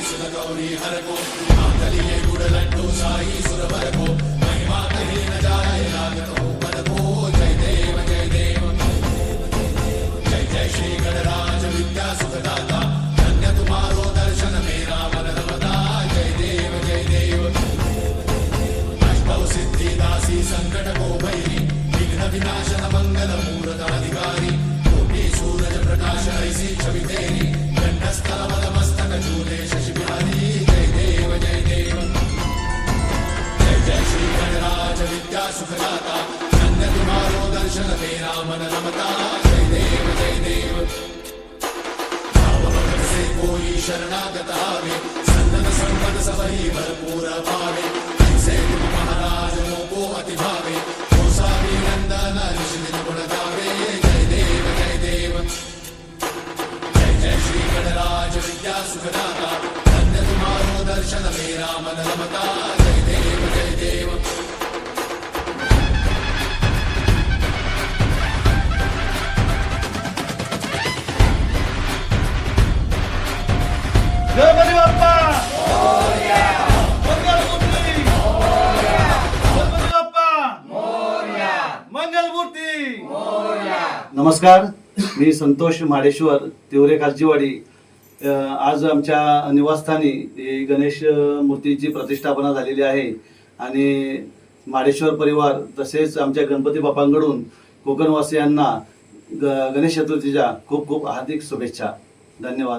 చేసిన గౌరీ హరకు. గుడలంటూ జనమే రామన నమతా జయ దేవ జయ దేవ భావభక్తి సే కోయి శరణాగత ఆవే సందన సంపద సభై భరపూర పావే సే गणपती बाप्पा! मंगलमूर्ती गणपती बाप्पा! मंगलमूर्ती नमस्कार मी संतोष माडेश्वर तिवरे कालजीवाडी आज आमच्या निवासस्थानी गणेश मूर्तीची प्रतिष्ठापना झालेली आहे. आणि माडेश्वर परिवार तसेच आमच्या गणपती बापांकडून कोकणवासियांना ग गणेश चतुर्थीच्या खूप खूप हार्दिक शुभेच्छा. धन्यवाद.